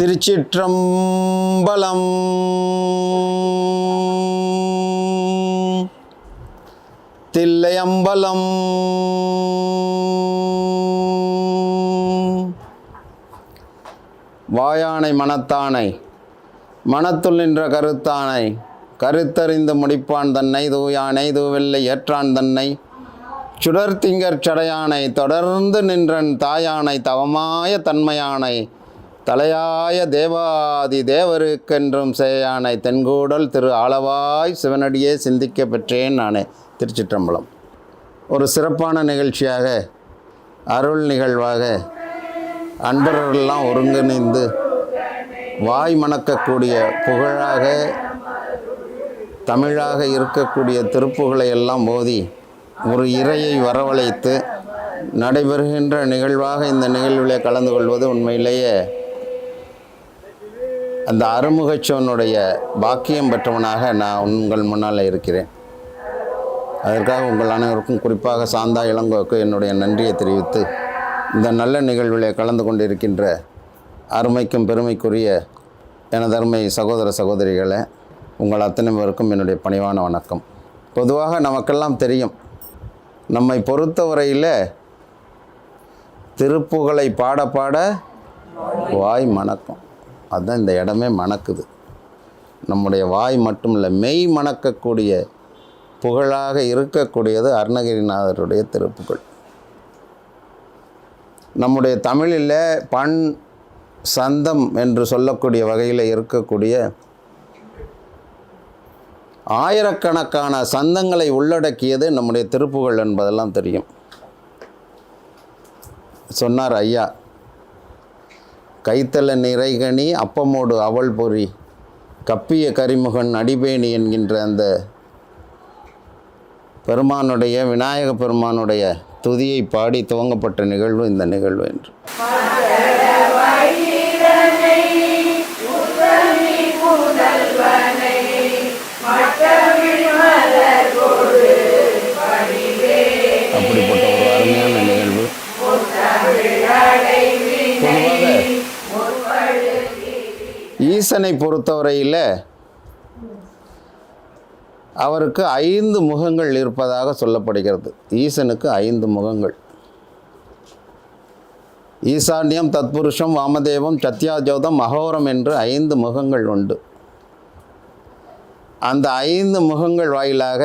திருச்சிற்றம்பலம். தில்லையம்பலம். வாயானை மனத்தானை மனத்துள் நின்ற கருத்தானை கருத்தறிந்து முடிப்பான் தன்னை தூயானை தூவில்லை ஏற்றான் தன்னை. சுடர்த்திங்கற் சடையானை தொடர்ந்து நின்றன் தாயானை தவமாய தன்மையானை தலையாய தேவாதி தேவருக்கென்றும் சேயானை தென்கூடல் திரு ஆளவாய் சிவனடியே சிந்திக்க பெற்றேன் நானே. திருச்சிற்றம்பலம். ஒரு சிறப்பான நிகழ்ச்சியாக அருள் நிகழ்வாக அன்பர்களெல்லாம் ஒருங்கிணைந்து வாய் மணக்கக்கூடிய புகழாக தமிழாக இருக்கக்கூடிய திருப்புகளை எல்லாம் மோதி ஒரு இறையை வரவழைத்து நடைபெறுகின்ற நிகழ்வாக இந்த நிகழ்விலே கலந்து கொள்வது உண்மையிலேயே அந்த அருமுகச்சவனுடைய பாக்கியம் பெற்றவனாக நான் உங்கள் முன்னால் இருக்கிறேன். அதற்காக உங்கள் அனைவருக்கும் குறிப்பாக சாந்தா இளங்கோவுக்கு என்னுடைய நன்றியை தெரிவித்து இந்த நல்ல நிகழ்விலே கலந்து கொண்டிருக்கின்ற அருமைக்கும் பெருமைக்குரிய எனது அருமை சகோதர சகோதரிகளை உங்கள் அத்தனை பேருக்கும் என்னுடைய பணிவான வணக்கம். பொதுவாக நமக்கெல்லாம் தெரியும் நம்மை பொறுத்தவரையில் திருப்புகளை பாட பாட வாய் மணக்கும். அதுதான் இந்த இடமே மணக்குது. நம்முடைய வாய் மட்டும் இல்லை மெய் மணக்கக்கூடிய புகழாக இருக்கக்கூடியது அருணகிரிநாதருடைய திருப்புகழ். நம்முடைய தமிழில் பண் சந்தம் என்று சொல்லக்கூடிய வகையில் இருக்கக்கூடிய ஆயிரக்கணக்கான சந்தங்களை உள்ளடக்கியது நம்முடைய திருப்புகழ் என்பதெல்லாம் தெரியும். சொன்னார் ஐயா கைத்தல நிறைகனி அப்பமோடு அவள் பொறி. கப்பிய கரிமுகன் அடிபேணி என்கின்ற அந்த பெருமானுடைய விநாயக பெருமானுடைய துதியை பாடி துவங்கப்பட்ட நிகழ்வு இந்த நிகழ்வு என்று. பொறுத்தவரையில் அவருக்கு ஐந்து முகங்கள் இருப்பதாக சொல்லப்படுகிறது. ஈசனுக்கு ஐந்து முகங்கள். ஈசான்யம் தத்புருஷம் வாமதேவம் சத்யாஜோதம் அகோரம் என்று ஐந்து முகங்கள் உண்டு. அந்த ஐந்து முகங்கள் வாயிலாக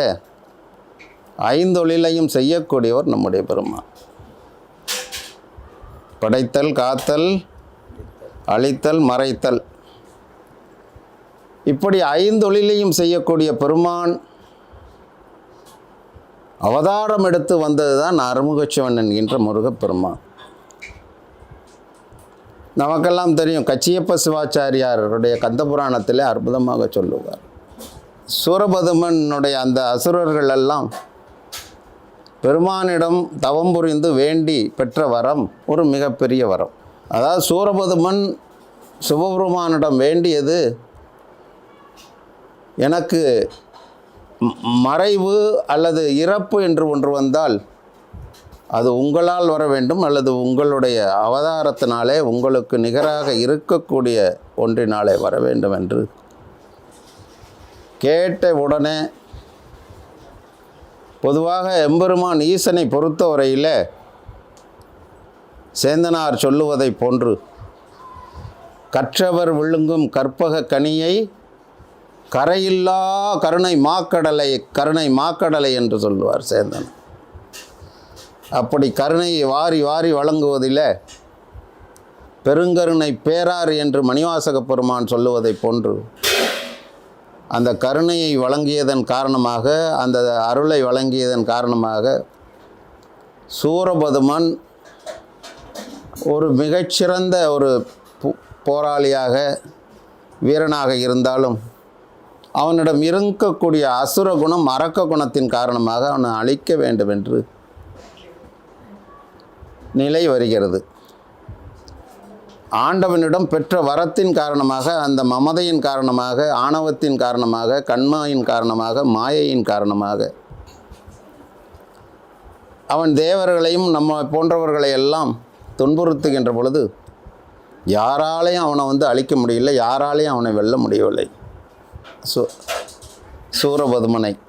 ஐந்தொழிலையும் செய்யக்கூடியவர் நம்முடைய பெருமான். படைத்தல் காத்தல் அழித்தல் மறைத்தல். இப்படி ஐந்தொழிலையும் செய்யக்கூடிய பெருமான் அவதாரம் எடுத்து வந்தது தான் அருமுகச்சிவன் என்கின்ற முருகப்பெருமான். நமக்கெல்லாம் தெரியும் கச்சியப்ப சிவாச்சாரியாருடைய கந்தபுராணத்திலே அற்புதமாக சொல்லுவார். சூரபதுமனுடைய அந்த அசுரர்கள் எல்லாம் பெருமானிடம் தவம் புரிந்து வேண்டி பெற்ற வரம் ஒரு மிகப்பெரிய வரம். அதாவது சூரபதுமன் சிவபெருமானிடம் வேண்டியது எனக்கு மறைவு அல்லது இறப்பு என்று ஒன்று வந்தால் அது உங்களால் வர வேண்டும் அல்லது உங்களுடைய அவதாரத்தினாலே உங்களுக்கு நிகராக இருக்கக்கூடிய ஒன்றினாலே வர வேண்டும் என்று கேட்ட உடனே பொதுவாக எம்பெருமான் ஈசனை பொறுத்தவரையில் சேந்தனார் சொல்லுவதைப் போன்று கற்றவர் விழுங்கும் கற்பக கனியை கரையில்லா கருணை மாக்கடலை கருணை மாக்கடலை என்று சொல்லுவார் சேந்தன். அப்படி கருணையை வாரி வாரி வழங்குவதில் பெருங்கருணை பேரார் என்று மணிவாசக பெருமான் சொல்லுவதைப் போன்று அந்த கருணையை வழங்கியதன் காரணமாக அந்த அருளை வழங்கியதன் காரணமாக சூரபதுமன் ஒரு மிகச்சிறந்த ஒரு போ- போராளியாக வீரனாக இருந்தாலும் அவனிடம் இருக்கக்கூடிய அசுர குணம் அரக்க குணத்தின் காரணமாக அவனை அழிக்க வேண்டும் என்று நிலை வருகிறது. ஆண்டவனிடம் பெற்ற வரத்தின் காரணமாக அந்த மமதையின் காரணமாக ஆணவத்தின் காரணமாக கண்மாயின் காரணமாக மாயையின் காரணமாக அவன் தேவர்களையும் நம்ம போன்றவர்களை எல்லாம் துன்புறுத்துகின்ற பொழுது யாராலையும் அவனை வந்து அழிக்க முடியல யாராலையும் அவனை வெல்ல முடியவில்லை. சூ சூரபதுமனை.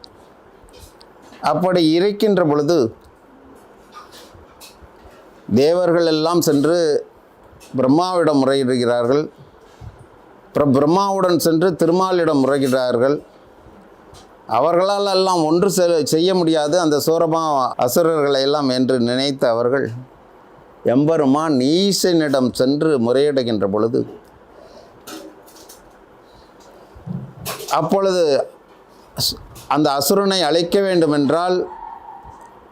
அப்படி இருக்கின்ற பொழுது தேவர்கள் எல்லாம் சென்று பிரம்மாவிடம் முறையிடுகிறார்கள். அப்புறம் பிரம்மாவுடன் சென்று திருமாலிடம் முறைகிறார்கள் அவர்களால் எல்லாம் ஒன்று செ- செய்ய முடியாது. அந்த சூரமா அசுரர்களை எல்லாம் என்று நினைத்த அவர்கள் எம்பெருமான் ஈசனிடம் சென்று முறையிடுகின்ற பொழுது அப்பொழுது அந்த அசுரனை அழைக்க வேண்டுமென்றால்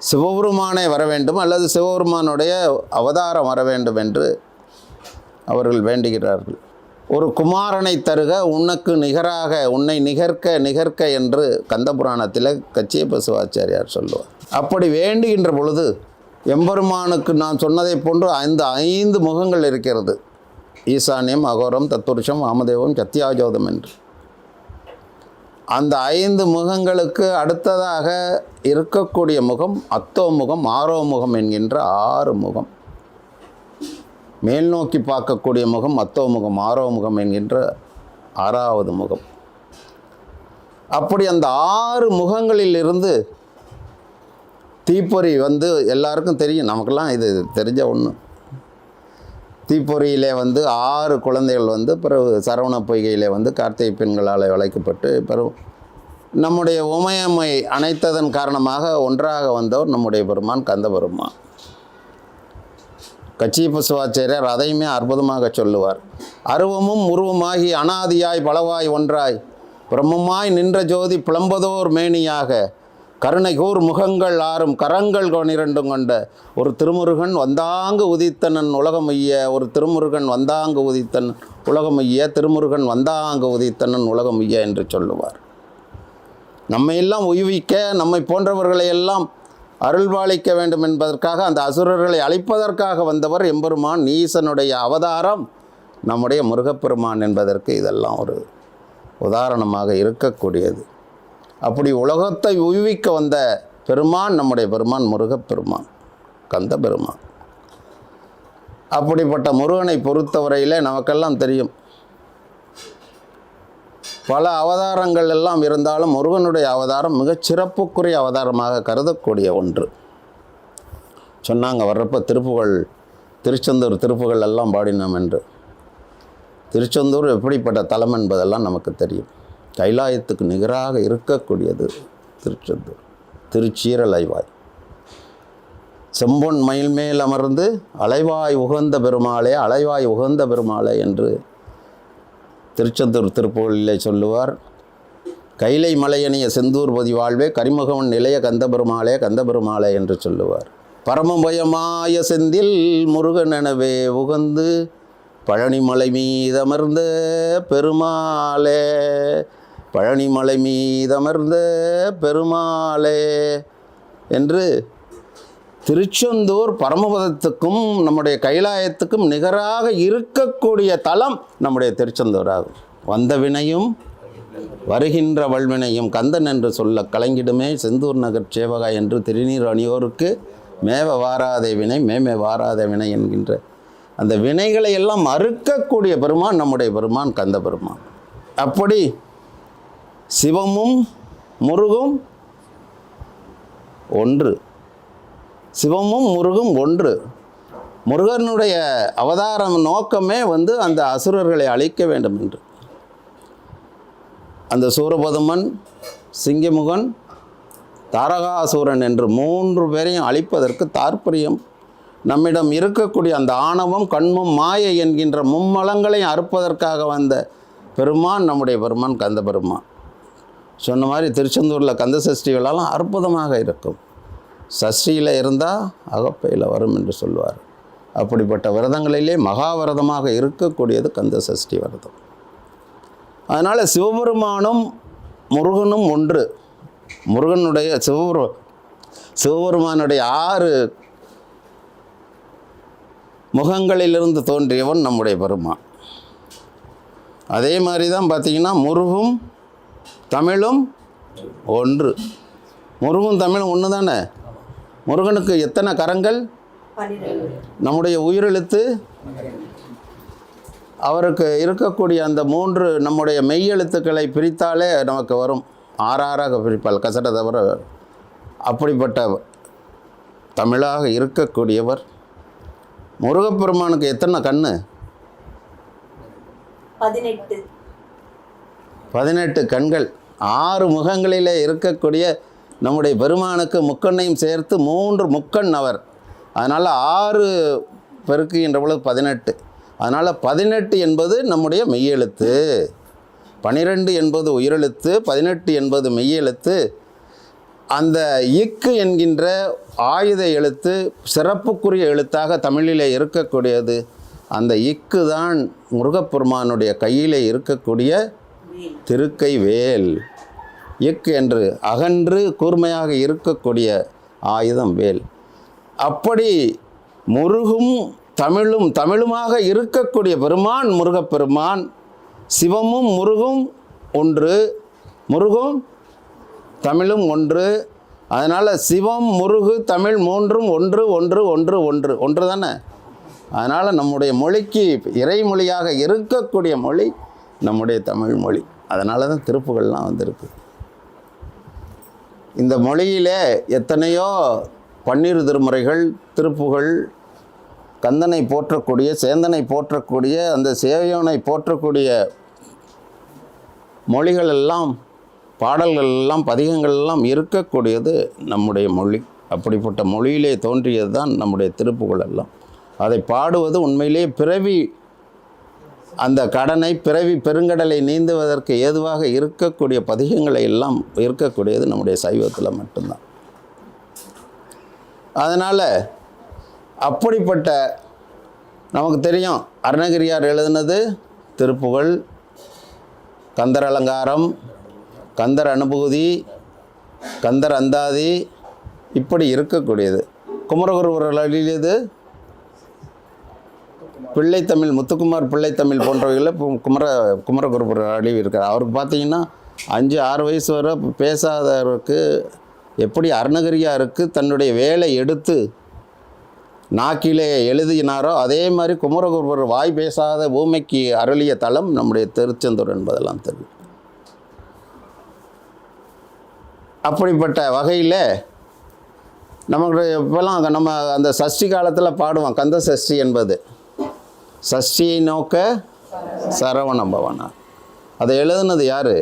சிவபெருமானை வர வேண்டும் அல்லது சிவபெருமானுடைய அவதாரம் வர வேண்டும் என்று அவர்கள் வேண்டுகிறார்கள். ஒரு குமாரனை தருக உனக்கு நிகராக உன்னை நிகர்க்க நிகர்க்க என்று கந்தபுராணத்தில் கச்சிய பசுவாச்சாரியார் சொல்லுவார். அப்படி வேண்டுகின்ற பொழுது எம்பெருமானுக்கு நான் சொன்னதை போன்று ஐந்து ஐந்து முகங்கள் இருக்கிறது. ஈசானியம் அகோரம் தத்துருஷம் வாமதேவம் சத்தியாஜோதம் என்று. அந்த ஐந்து முகங்களுக்கு அடுத்ததாக இருக்கக்கூடிய முகம் அத்தோ முகம் ஆரோ முகம் என்கின்ற ஆறு முகம். மேல் நோக்கி பார்க்கக்கூடிய முகம் அத்தோ முகம் ஆரோ முகம் என்கின்ற ஆறாவது முகம். அப்படி அந்த ஆறு முகங்களில் இருந்து தீப்பொறி வந்து எல்லாருக்கும் தெரியும். நமக்கெல்லாம் இது தெரிஞ்ச ஒன்று தீப்பொறியிலே வந்து ஆறு குழந்தைகள் வந்து பிறகு சரவண பொய்கையிலே வந்து கார்த்திகை பெண்களால் வளைக்கப்பட்டு பிறகு நம்முடைய உமையம்மை அணைத்ததன் காரணமாக ஒன்றாக வந்தவர் நம்முடைய பெருமான் கந்த பெருமான் கச்சி சிவாச்சாரியர் அதையுமே அற்புதமாக சொல்லுவார். அருவமும் உருவமாகி அனாதியாய் பலவாய் ஒன்றாய் பிரம்மமாய் நின்ற ஜோதி புலம்பதோர் மேனியாக கருணை கூர் முகங்கள் ஆறும் கரங்கள் கொனிரண்டும் கொண்ட ஒரு திருமுருகன் வந்தாங்கு உதித்தனன் உலகமைய ஒரு திருமுருகன் வந்தாங்கு உதித்தன் உலகமைய திருமுருகன் வந்தாங்கு உதித்தனன் உலகமைய என்று சொல்லுவார். நம்மை எல்லாம் உய்விக்க நம்மை போன்றவர்களை எல்லாம் அருள்பாலிக்க வேண்டும் என்பதற்காக அந்த அசுரர்களை அழிப்பதற்காக வந்தவர் எம்பெருமான் ஈசனுடைய அவதாரம் நம்முடைய முருகப்பெருமான் என்பதற்கு இதெல்லாம் ஒரு உதாரணமாக இருக்கக்கூடியது. அப்படி உலகத்தை உய்விக்க வந்த பெருமான் நம்முடைய பெருமான் முருகப்பெருமான் கந்த பெருமான் அப்படிப்பட்ட முருகனை பொறுத்தவரையிலே நமக்கெல்லாம் தெரியும். பல அவதாரங்கள் எல்லாம் இருந்தாலும் முருகனுடைய அவதாரம் மிகச் சிறப்புக்குரிய அவதாரமாக கருதக்கூடிய ஒன்று. சொன்னாங்க வர்றப்போ திருப்புகள் திருச்செந்தூர் திருப்புகள் எல்லாம் பாடினோம் என்று. திருச்செந்தூர் எப்படிப்பட்ட தலம் என்பதெல்லாம் நமக்கு தெரியும். கைலாயத்துக்கு நிகராக இருக்கக்கூடியது திருச்செந்தூர் திருச்சீரலைவாய். செம்பொன் மயில் மேல் அமர்ந்து அலைவாய் உகந்த பெருமாளே அலைவாய் உகந்த பெருமாளே என்று திருச்செந்தூர் திருப்புகளிலே சொல்லுவார். கைலை மலையணிய செந்தூர் பதிவாழ்வே கரிமுகவன் நிலைய கந்தபெருமாளே கந்தபெருமாளே என்று சொல்லுவார். பரமபயமாய செந்தில் முருகனெனவே உகந்து பழனிமலை மீதமர்ந்த பெருமாளே பழனிமலை மீதமர்ந்த பெருமாளே என்று திருச்செந்தூர் பரமபதத்துக்கும் நம்முடைய கைலாயத்துக்கும் நிகராக இருக்கக்கூடிய தலம் நம்முடைய திருச்செந்தூர் ஆகும் வந்த வினையும் வருகின்ற வல்வினையும் கந்தன் என்று சொல்ல கலங்கிடுமே. செந்தூர் நகர் சேவகா என்று திருநீர் அணியோருக்கு மேவ வாராதே வினை மேமே வாராத வினை என்கின்ற அந்த வினைகளை எல்லாம் அறுக்கக்கூடிய பெருமான் நம்முடைய பெருமான் கந்த பெருமான். அப்படி சிவமும் முருகும் ஒன்று. சிவமும் முருகும் ஒன்று. முருகனுடைய அவதாரம் நோக்கமே வந்து அந்த அசுரர்களை அழிக்க வேண்டும் என்று. அந்த சூரபதுமன் சிங்கமுகன் தாரகாசூரன் என்று மூன்று பேரையும் அழிப்பதற்கு தாற்பயம். நம்மிடம் இருக்கக்கூடிய அந்த ஆணவம் கண்மும் மாயை என்கின்ற மும்மலங்களையும் அறுப்பதற்காக வந்த பெருமான் நம்முடைய பெருமான் கந்த பெருமான் சொன்ன மாதிரி திருச்செந்தூரில் கந்த சஷ்டி விழாலாம் அற்புதமாக இருக்கும். சஷ்டியில் இருந்தால் அகப்பையில் வரும் என்று சொல்லுவார். அப்படிப்பட்ட விரதங்களிலே மகாவிரதமாக இருக்கக்கூடியது கந்த சஷ்டி விரதம். அதனால் சிவபெருமானும் முருகனும் ஒன்று. முருகனுடைய சிவபெரு சிவபெருமானுடைய ஆறு முகங்களிலிருந்து தோன்றியவன் நம்முடைய பெருமான். அதே மாதிரி தான் பார்த்தீங்கன்னா முருகும் தமிழும் ஒன்று. முருகும் தமிழும் ஒன்று தானே? முருகனுக்கு எத்தனை கரங்கள்? நம்முடைய உயிரெழுத்து? அவருக்கு இருக்கக்கூடிய அந்த மூன்று நம்முடைய மெய்யெழுத்துக்களை பிரித்தாலே நமக்கு வரும். ஆறாறாக பிரிப்பால் கசட தவிர அப்படிப்பட்ட தமிழாக இருக்கக்கூடியவர். முருகப்பெருமானுக்கு எத்தனை கண்ணு? பதினெட்டு. பதினெட்டு கண்கள். ஆறு முகங்களிலே இருக்கக்கூடிய நம்முடைய பெருமானுக்கு முக்கண்ணையும் சேர்த்து மூன்று முக்கண் அவர். அதனால் ஆறு பெருக்குகின்ற பொழுது பதினெட்டு. அதனால் பதினெட்டு என்பது நம்முடைய மெய்யெழுத்து. பனிரெண்டு என்பது உயிரெழுத்து பதினெட்டு என்பது மெய்யெழுத்து. அந்த இக்கு என்கின்ற ஆயுத எழுத்து சிறப்புக்குரிய எழுத்தாக தமிழிலே இருக்கக்கூடியது. அந்த இக்கு தான் முருகப்பெருமானுடைய கையிலே இருக்கக்கூடிய திருக்கை வேல். இக்கு என்று அகன்று கூர்மையாக இருக்கக்கூடிய ஆயுதம் வேல். அப்படி முருகும் தமிழும் தமிழுமாக இருக்கக்கூடிய பெருமான் முருகப்பெருமான் சிவமும் முருகும் ஒன்று முருகும் தமிழும் ஒன்று. அதனால் சிவம் முருகு தமிழ் மூன்றும் ஒன்று ஒன்று ஒன்று ஒன்று ஒன்று தானே? அதனால் நம்முடைய மொழிக்கு இறைமொழியாக இருக்கக்கூடிய மொழி நம்முடைய தமிழ் மொழி. அதனால தான் திருப்புகள்லாம் வந்திருக்கு. இந்த மொழியிலே எத்தனையோ பன்னிரு திருமுறைகள் திருப்புகள் கந்தனை போற்றக்கூடிய சேந்தனை போற்றக்கூடிய அந்த சேவையோனை போற்றக்கூடிய மொழிகள் எல்லாம் பாடல்கள் எல்லாம் பதிகங்கள் எல்லாம் இருக்கக்கூடியது நம்முடைய மொழி. அப்படிப்பட்ட மொழியிலே தோன்றியது தான் நம்முடைய திருப்புகள் எல்லாம். அதை பாடுவது உண்மையிலேயே பிறவி அந்த கடனை பிறவி பெருங்கடலை நீந்துவதற்கு ஏதுவாக இருக்கக்கூடிய பதிகங்களை எல்லாம் இருக்கக்கூடியது நம்முடைய சைவத்தில் மட்டும்தான். அதனால் அப்படிப்பட்ட நமக்கு தெரியும் அருணகிரியார் எழுதினது திருப்புகழ் கந்தர் அலங்காரம் கந்தர் அனுபூதி கந்தர் அந்தாதி இப்படி இருக்கக்கூடியது. குமரகுருவர் எழுதியது பிள்ளைத்தமிழ் முத்துக்குமார் பிள்ளைத்தமிழ் போன்றவைகளில் குமர குமரகுருபுர அழிவு இருக்கார் அவருக்கு பார்த்தீங்கன்னா அஞ்சு ஆறு வயசு வரை பேசாதவருக்கு எப்படி அருணகிரியாருக்கு தன்னுடைய வேலை எடுத்து நாக்கிலே எழுதினாரோ அதே மாதிரி குமரகுருபர் வாய் பேசாத பூமிக்கு அருளிய தலம் நம்முடைய திருச்செந்தூர் என்பதெல்லாம் தெரியும். அப்படிப்பட்ட வகையில் நமக்கு இப்போல்லாம் நம்ம அந்த சஷ்டி காலத்தில் பாடுவோம். கந்த சஷ்டி என்பது. சஷ்டியை நோக்க சரவண பவனா அதை எழுதுனது யார்?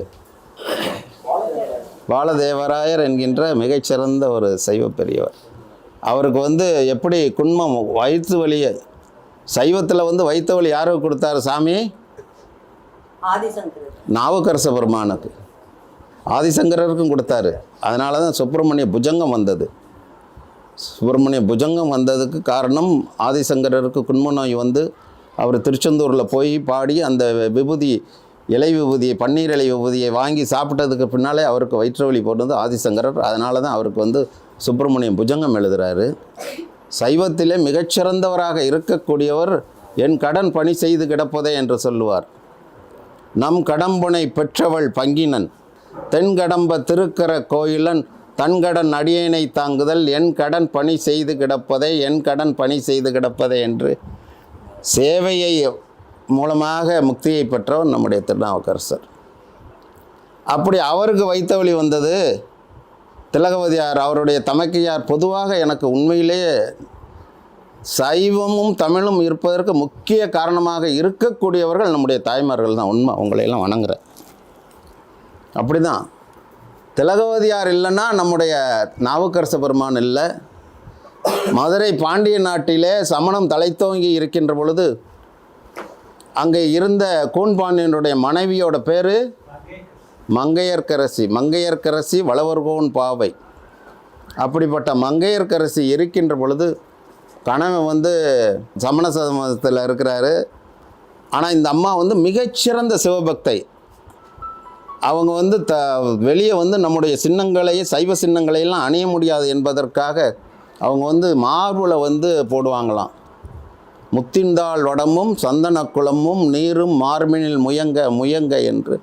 பாலதேவராயர் என்கின்ற மிகச்சிறந்த ஒரு சைவ பெரியவர். அவருக்கு வந்து எப்படி குன்மம் வயிற்று வலியை சைவத்தில் வந்து வயிற்று வலி யாருக்கு கொடுத்தாரு சாமி? நாவுக்கரச பெருமானுக்கு. ஆதிசங்கரருக்கும் கொடுத்தாரு. அதனால தான் சுப்பிரமணிய புஜங்கம் வந்தது. சுப்பிரமணிய புஜங்கம் வந்ததுக்கு காரணம் ஆதிசங்கரருக்கு குன்ம நோய் வந்து அவர் திருச்செந்தூரில் போய் பாடி அந்த விபூதி இலை விபூதியை பன்னீர் இலை விபூதியை வாங்கி சாப்பிட்டதுக்கு பின்னாலே அவருக்கு வயிற்று வலி போட்டது ஆதிசங்கரர். அதனால தான் அவருக்கு வந்து சுப்பிரமணியம் புஜங்கம் எழுதுகிறாரு சைவத்திலே மிகச்சிறந்தவராக இருக்கக்கூடியவர் என் கடன் பணி செய்து கிடப்பதே என்று சொல்லுவார். நம் கடம்புனை பெற்றவள் பங்கினன் தென்கடம்ப திருக்கர கோயிலன் தன்கடன் அடியேனை தாங்குதல் என் கடன் பணி செய்து கிடப்பதே என் கடன் பணி செய்து கிடப்பதே என்று சேவையை மூலமாக முக்தியை பெற்றவர் நம்முடைய திருநாவுக்கரசர். அப்படி அவருக்கு வைத்த வழி வந்தது திலகவதியார் அவருடைய தமக்கையார் பொதுவாக எனக்கு உண்மையிலேயே சைவமும் தமிழும் இருப்பதற்கு முக்கிய காரணமாக இருக்கக்கூடியவர்கள் நம்முடைய தாய்மார்கள் தான். உண்மை உங்களையெல்லாம் வணங்குறேன் அப்படி தான் திலகவதியார் இல்லைன்னா நம்முடைய நாவுக்கரச பெருமான் இல்லை. மதுரை பாண்டிய நாட்டிலே சமணம் தலைத்தோங்கி இருக்கின்ற பொழுது அங்கே இருந்த கூன்பாண்டியனுடைய மனைவியோட பேர் மங்கையர்க்கரசி. மங்கையர்க்கரசி வளவர்கோன் பாவை. அப்படிப்பட்ட மங்கையர்க்கரசி இருக்கின்ற பொழுது கணவன் வந்து சமண சமத்தில் இருக்கிறாரு. ஆனால் இந்த அம்மா வந்து மிகச்சிறந்த சிவபக்தை. அவங்க வந்து த வெளியே வந்து நம்முடைய சின்னங்களையும் சைவ சின்னங்களையெல்லாம் அணிய முடியாது என்பதற்காக அவங்க வந்து மார்பில் வந்து போடுவாங்களாம். முத்திந்தாள் வடமும் சந்தன குளமும் நீரும் மார்பினில் முயங்க முயங்க என்று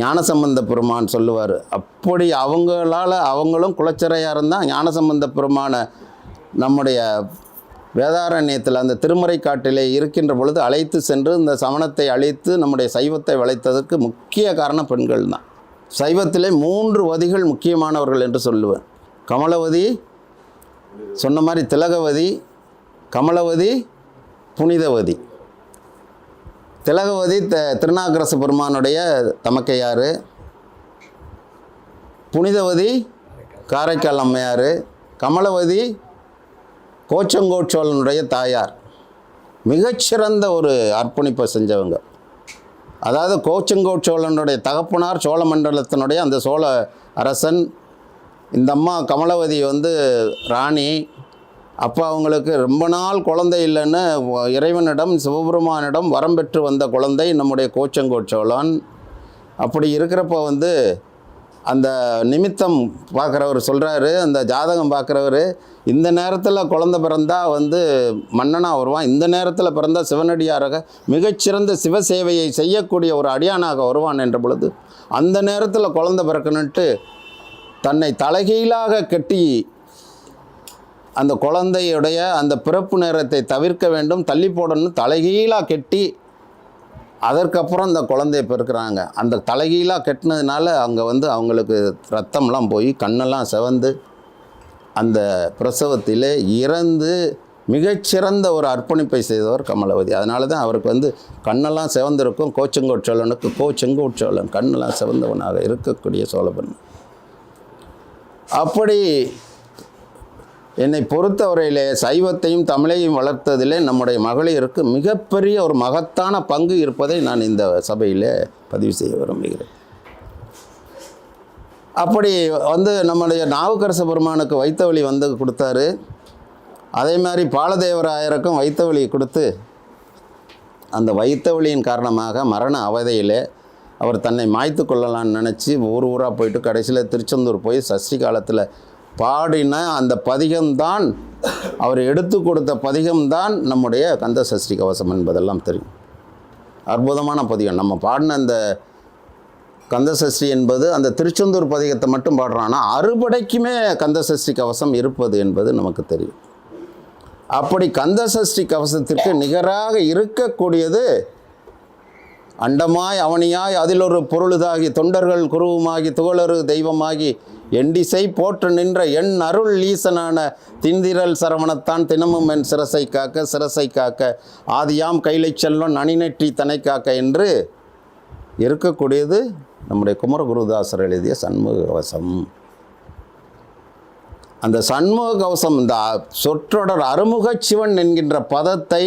ஞானசம்பந்த பெருமான் சொல்லுவார். அப்படி அவங்களால் அவங்களும் குலச்சிறையாக இருந்தால் ஞானசம்பந்த பெருமானை நம்முடைய வேதாரண்யத்தில் அந்த திருமறை காட்டிலே இருக்கின்ற பொழுது அழைத்து சென்று இந்த சமணத்தை அழித்து நம்முடைய சைவத்தை வளைத்ததற்கு முக்கிய காரணம் பெண்கள் தான் சைவத்திலே மூன்று வதிகள் முக்கியமானவர்கள் என்று சொல்லுவேன். கமலவதி சொன்ன மாதிரி திலகவதி கமலவதி புனிதவதி. திலகவதி த திருநாக்கரசு பெருமானுடைய தமக்கையார் புனிதவதி காரைக்கால் அம்மையார் கமலவதி கோச்சங்கோட் சோழனுடைய தாயார். மிகச்சிறந்த ஒரு அர்ப்பணிப்பை செஞ்சவங்க. அதாவது கோச்சங்கோட் சோழனுடைய தகப்பனார் சோழ மண்டலத்தினுடைய அந்த சோழ அரசன் இந்த அம்மா கமலவதி வந்து ராணி. அப்போ அவங்களுக்கு ரொம்ப நாள் குழந்தை இல்லைன்னு இறைவனிடம் சிவபெருமானிடம் வரம் பெற்று வந்த குழந்தை நம்முடைய கோச்சங்கோச்சோழன் அப்படி இருக்கிறப்ப வந்து அந்த நிமித்தம் பார்க்குறவர் சொல்கிறாரு அந்த ஜாதகம் பார்க்குறவர் இந்த நேரத்தில் குழந்தை பிறந்தால் வந்து மன்னனாக வருவான் இந்த நேரத்தில் பிறந்தால் சிவனடியாராக மிகச்சிறந்த சிவசேவையை செய்யக்கூடிய ஒரு அடியானாக வருவான் என்ற பொழுது அந்த நேரத்தில் குழந்தை பிறக்கணுன்ட்டு தன்னை தலைகீழாக கட்டி அந்த குழந்தையுடைய அந்த பிறப்பு நேரத்தை தவிர்க்க வேண்டும் தள்ளி போடணும் தலைகீழாக கெட்டி அதற்கப்புறம் அந்த குழந்தைய பிறக்கிறாங்க அந்த தலைகீழாக கெட்டினதுனால அங்கே வந்து அவங்களுக்கு ரத்தம்லாம் போய் கண்ணெல்லாம் செவந்து அந்த பிரசவத்திலே இறந்து மிகச்சிறந்த ஒரு அர்ப்பணிப்பை செய்தவர் கமலவதி. அதனால தான் அவருக்கு வந்து கண்ணெல்லாம் செவந்திருக்கும் கோச்செங்கோட் சோழனுக்கு கோ செங்கோட் சோழன் கண்ணெல்லாம் செவந்தவனாக இருக்கக்கூடிய சோழபன் அப்படி என்னை பொறுத்தவரையிலே சைவத்தையும் தமிழையும் வளர்த்ததிலே நம்முடைய மகளிருக்கு மிகப்பெரிய ஒரு மகத்தான பங்கு இருப்பதை நான் இந்த சபையில் பதிவு செய்ய விரும்புகிறேன். அப்படி வந்து நம்முடைய நாவுக்கரச பெருமானுக்கு வைத்தவழி வந்து கொடுத்தாரு. அதே மாதிரி பாலதேவராயருக்கும் வைத்தவழி கொடுத்து அந்த வைத்தவழியின் காரணமாக மரண அவதையிலே அவர் தன்னை மாய்த்து கொள்ளலாம்னு நினச்சி ஊர் ஊராக போயிட்டு கடைசியில் திருச்செந்தூர் போய் சஷ்டி காலத்தில் பாடின அந்த பதிகம்தான் அவர் எடுத்து கொடுத்த பதிகம்தான் நம்முடைய கந்த சஷ்டி கவசம் என்பதெல்லாம் தெரியும். அற்புதமான பதிகம். நம்ம பாடின அந்த கந்தசஷ்டி என்பது அந்த திருச்செந்தூர் பதிகத்தை மட்டும் பாடுறோம் ஆனால் அறுபடைக்குமே கந்தசஷ்டி கவசம் இருப்பது என்பது நமக்கு தெரியும். அப்படி கந்தசஷ்டி கவசத்திற்கு நிகராக இருக்கக்கூடியது அண்டமாய் அவனியாய் அதில் ஒரு பொருளுதாகி தொண்டர்கள் குருவுமாகி துகளரு தெய்வமாகி எண்டிசை போற்று நின்ற என் அருள் ஈசனான திந்திரல் சரவணத்தான் தினமும் என் சிரசை காக்க சிரசை காக்க ஆதியாம் கைலை செல்வன் அணிநெற்றி தனை காக்க என்று இருக்கக்கூடியது நம்முடைய குமரகுருதாசர் எழுதிய சண்முக கவசம். அந்த சண்முக கவசம் இந்த சொற்றொடர் அறுமுக சிவன் என்கின்ற பதத்தை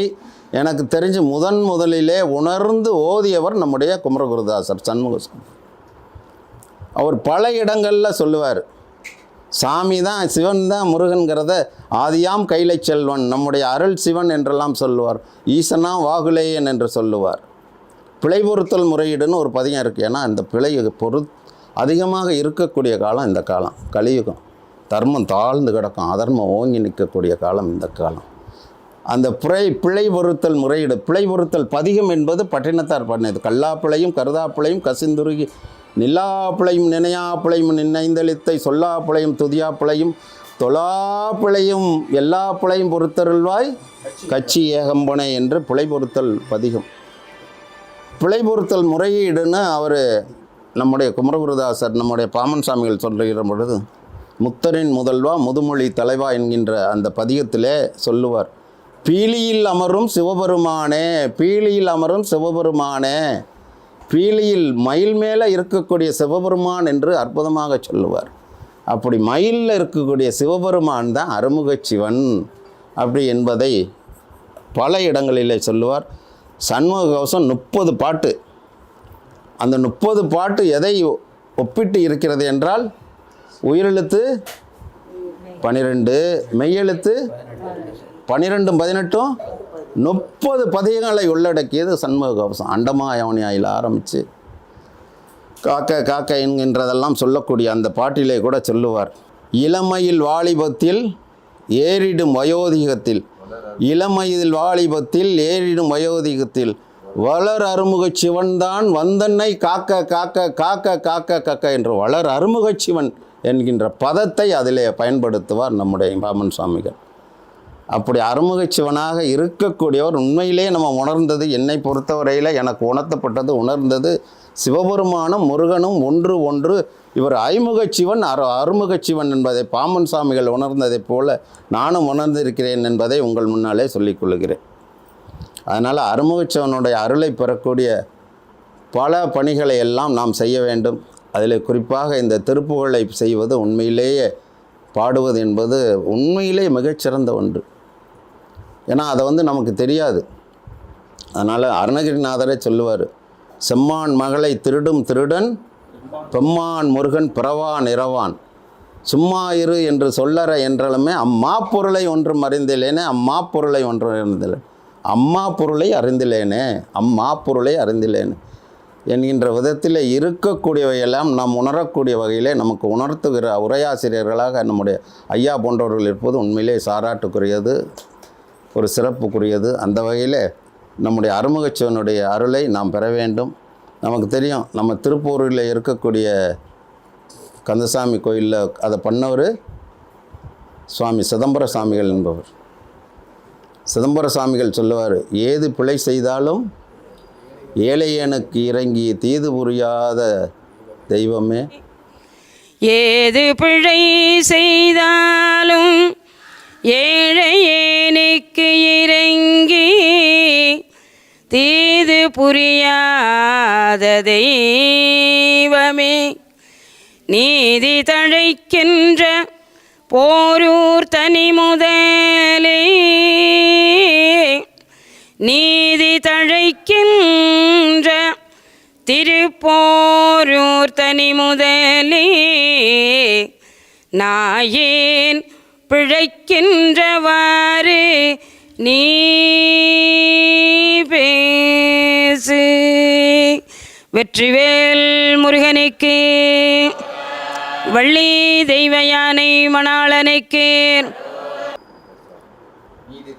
எனக்கு தெரிஞ்சு முதன் முதலிலே உணர்ந்து ஓதியவர் நம்முடைய குமரகுருதாசர் சண்முக அவர் பல இடங்களில் சொல்லுவார் சாமி தான் சிவன் தான் முருகன்கிறத ஆதியாம் கைலை செல்வன் நம்முடைய அருள் சிவன் என்றெல்லாம் சொல்லுவார் ஈசனா வாகுலேயன் என்று சொல்லுவார். பிழை பொருத்தல் முறையீடுன்னு ஒரு பதியம் இருக்குது ஏன்னா இந்த பிழை பொரு அதிகமாக இருக்கக்கூடிய காலம் இந்த காலம் கலியுகம். தர்மம் தாழ்ந்து கிடக்கும் அதர்மம் ஓங்கி நிற்கக்கூடிய காலம் இந்த காலம். அந்த பிழை பிழை பொருத்தல் முறையீடு பிழை பொருத்தல் பதிகம் என்பது பட்டினத்தார் பண்ணது கல்லாப்பிழையும் கருதாப்பிழையும் கசிந்துருகி நில்லாப்பிழையும் நினையாப்பிழையும் நினைந்தளித்தை சொல்லாப்பிழையும் துதியாப்பிழையும் தொலாப்பிழையும் எல்லா பிழையும் பொறுத்தருள்வாய் கட்சி ஏகம்பனை என்று பிழை பொருத்தல் பதிகம். பிழை பொருத்தல் முறையீடுன்னு அவர் நம்முடைய குமரகுருதாசர் நம்முடைய பாமன் சாமிகள் சொல்லுகிற பொழுது முத்தரின் முதல்வா முதுமொழி தலைவா என்கின்ற அந்த பதிகத்திலே சொல்லுவார். பீலியில் அமரும் சிவபெருமானே பீலியில் அமரும் சிவபெருமானே. பீலியில் மயில் மேலே இருக்கக்கூடிய சிவபெருமான் என்று அற்புதமாக சொல்லுவார். அப்படி மயிலில் இருக்கக்கூடிய சிவபெருமான் தான் அருமுக சிவன் அப்படி என்பதை பல இடங்களிலே சொல்லுவார். சண்முக கவசம் முப்பது பாட்டு. அந்த முப்பது பாட்டு எதை ஒப்பிட்டு இருக்கிறது என்றால் உயிரெழுத்து பனிரெண்டு மெய்யெழுத்து பன்னிரெண்டும் பதினெட்டும்? முப்பது பதிகங்களை உள்ளடக்கியது சண்முக கவசம் அண்டமாயவனியாயில் ஆரம்பித்து காக்க காக்க என்கின்றதெல்லாம் சொல்லக்கூடிய அந்த பாட்டிலே கூட சொல்லுவார். இளமையில் வாலிபத்தில் ஏறிடும் வயோதிகத்தில் இளமையில் வாலிபத்தில் ஏறிடும் வயோதிகத்தில் வளர் அருமுகச் சிவன்தான் வந்தன்னை காக்க காக்க காக்க காக்க காக்க என்று வளர் அருமுக சிவன் என்கின்ற பதத்தை அதிலே பயன்படுத்துவார் நம்முடைய பாமன் சுவாமிகள். அப்படி அருமுகச்சிவனாக இருக்கக்கூடியவர் உண்மையிலே நம்ம உணர்ந்தது என்னை பொறுத்தவரையில் எனக்கு உணர்த்தப்பட்டது உணர்ந்தது சிவபெருமானும் முருகனும் ஒன்று ஒன்று இவர் ஐமுகச்சிவன் அரு அருமுகச்சிவன் என்பதை பாமன் சாமிகள் உணர்ந்ததைப் போல நானும் உணர்ந்திருக்கிறேன் என்பதை உங்கள் முன்னாலே சொல்லிக் கொள்கிறேன் அதனால் அருமுகச்சிவனுடைய அருளை பெறக்கூடிய பல பணிகளை எல்லாம் நாம் செய்ய வேண்டும். அதில் குறிப்பாக இந்த திருப்புகழை செய்வது உண்மையிலேயே பாடுவது என்பது உண்மையிலே மிகச்சிறந்த ஒன்று. ஏன்னா அதை வந்து நமக்கு தெரியாது. அதனால் அருணகிரிநாதரே சொல்லுவார் செம்மான் மகளை திருடும் திருடன் பெம்மான் முருகன் பிறவான் இரவான் சும்மா இரு என்று சொல்லற என்றாலுமே அம்மா பொருளை ஒன்றும் அறிந்திலேனே அம்மா பொருளை ஒன்றும் அறிந்தில்லை. அம்மா பொருளை அறிந்திலேனே அம்மா பொருளை அறிந்திலேனே என்கின்ற விதத்தில் இருக்கக்கூடியவையெல்லாம் நாம் உணரக்கூடிய வகையிலே நமக்கு உணர்த்துகிற உரையாசிரியர்களாக நம்முடைய ஐயா போன்றவர்கள் இருப்பது உண்மையிலே சாராட்டுக்குரியது. ஒரு சிறப்புக்குரியது. அந்த வகையில் நம்முடைய அருமுகச்சிவனுடைய அருளை நாம் பெற வேண்டும். நமக்கு தெரியும் நம்ம திருப்பூரில் இருக்கக்கூடிய கந்தசாமி கோயிலில் அதை பண்ணவர் சுவாமி சிதம்பர சாமிகள் என்பவர். சிதம்பர சாமிகள் சொல்லுவார் ஏது பிழை செய்தாலும் ஏழையனுக்கு இறங்கி தீது புரியாத தெய்வமே. ஏது பிழை செய்தாலும் ஏழையேனுக்கு இறங்கி தீது புரியாத தெய்வமே நீதி தழைக்கின்ற போரூர் தனி முதலே நீதி தழைக்கின்ற திருப்போரூர் தனி முதலே நாயேன் பிழைக்கின்றவாறு நீ பேசு. வெற்றிவேல் முருகனுக்கு வள்ளி தெய்வ யானை மணாளனுக்கு.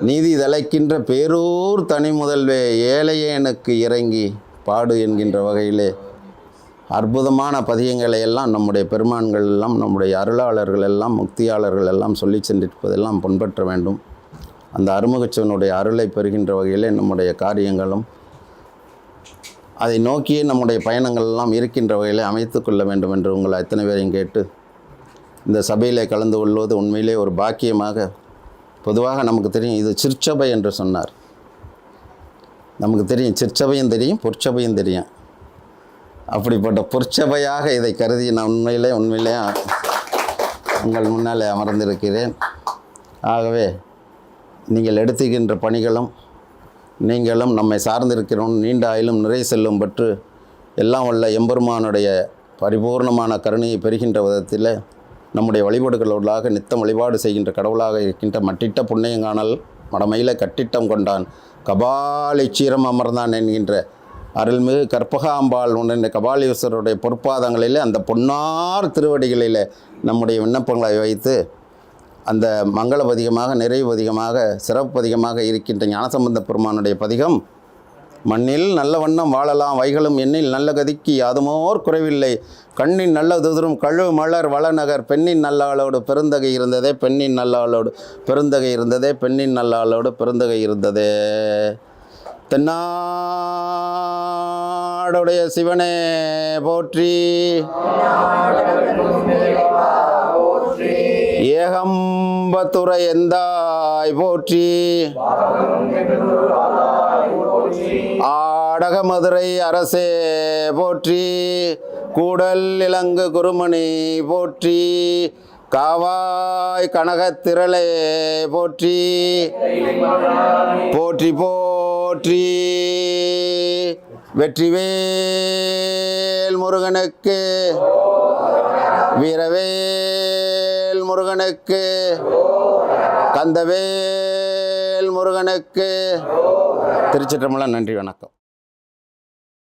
நீதி தலைக்கின்ற பேரூர் தனி முதல்வே ஏழையனுக்கு இறங்கி பாடு என்கின்ற வகையிலே அற்புதமான பதியங்களை எல்லாம் நம்முடைய பெருமான்கள் எல்லாம் நம்முடைய அருளாளர்கள் எல்லாம் முக்தியாளர்கள் எல்லாம் சொல்லி சென்றிருப்பதெல்லாம் பின்பற்ற வேண்டும். அந்த அருமுகச்சிவனுடைய அருளை பெறுகின்ற வகையிலே நம்முடைய காரியங்களும் அதை நோக்கியே நம்முடைய பயணங்கள் எல்லாம் இருக்கின்ற வகையில் அமைத்து கொள்ள வேண்டும் என்று உங்களை அத்தனை பேரையும் கேட்டு இந்த சபையில் கலந்து கொள்வது உண்மையிலே ஒரு பாக்கியமாக பொதுவாக நமக்கு தெரியும் இது சிற்சபை என்று சொன்னார். நமக்கு தெரியும் சிற்சபையும் தெரியும் பொற்சபையும் தெரியும். அப்படிப்பட்ட பொற்சபையாக இதை கருதி நான் உண்மையிலே உண்மையிலே உங்கள் முன்னாலே அமர்ந்திருக்கிறேன். ஆகவே நீங்கள் எடுத்துக்கின்ற பணிகளும் நீங்களும் நம்மை சார்ந்திருக்கிறோம். நீண்ட ஆயிலும் நிறை செல்லும் பற்று எல்லாம் உள்ள எம்பெருமானுடைய பரிபூர்ணமான கருணையை பெறுகின்ற விதத்தில் நம்முடைய வழிபாடுகளோடாக நித்தம் வழிபாடு செய்கின்ற கடவுளாக இருக்கின்ற மட்டிட்ட புண்ணியங்கானல் மடமையில் கட்டிட்டம் கொண்டான். கபாலி சீரம் அமர்ந்தான் என்கின்ற அருள்மிகு கற்பகாம்பாள் உடனே கபாலீஸ்வரருடைய பொற்பாதங்களிலே அந்த பொன்னார் திருவடிகளில் நம்முடைய விண்ணப்பங்களை வைத்து அந்த மங்கள நிறைவதிகமாக நிறைவு சிறப்பு இருக்கின்ற ஞானசம்பந்த பெருமானுடைய பதிகம் மண்ணில் நல்ல வண்ணம் வாழலாம் வைகளும் எண்ணில் நல்ல கதிக்கு யாதுமோர் குறைவில்லை. கண்ணின் நல்ல துதிரும் கழு மலர் வளநகர் பெண்ணின் நல்லாளோடு பெருந்தகை இருந்ததே பெண்ணின் நல்லாளோடு பெருந்தகை இருந்ததே பெண்ணின் நல்லாளோடு பெருந்தகை இருந்ததே. தென்னாடுடைய சிவனே போற்றி. ஏகம்பத்துறை எந்தாய் போற்றி. ஆடக மதுரை அரசே போற்றி. கூடல் இலங்கு குருமணி போற்றி. காவாய் கனகத்திரளே போற்றி. போற்றி போற்றி. வெற்றிவேல் முருகனுக்கு. வீரவேல் முருகனுக்கு. கந்தவேல் முருகனுக்கு. திருச்சிற்றம்பலம் நன்றி வணக்கம்.